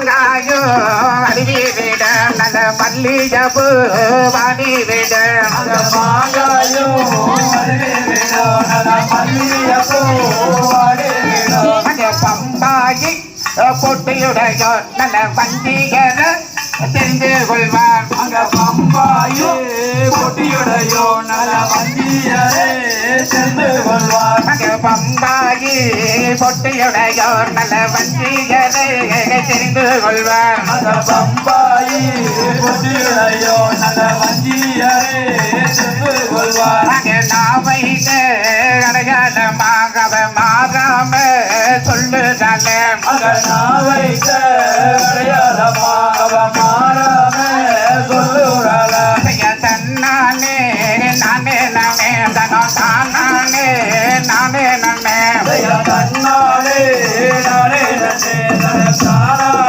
மாங்காயோ அருவி விட நல்ல மல்லிகப்பு வாடி விட அந்த மாங்காயோ அருவி விடோ நல்ல மல்லிகைப்பூ வாடி விடோ. அந்த பம்பாயி பொட்டியுடையோ நல்ல வஞ்சிகர தெரிந்து கொள்வார். அங்க பம்பாயே பொட்டியுடையோ நல்ல வந்தியரே சென்று கொள்வார். பம்பாகி பொட்டியுடையோர் நல்ல வஞ்சியரை தெரிந்து கொள்வார். பம்பாயி பொட்டியுடையோர் நல்ல வஞ்சியரை தெரிந்து கொள்வார். நாவை அடையாளமாக மாறாம சொல்லுதானே நாவை அடையாளமாக மாறாம சொல்லுறாளே தன்னானே நானே தனம் தான் நானே நானே. நன்னே தன்னாலே நானே. நன்னே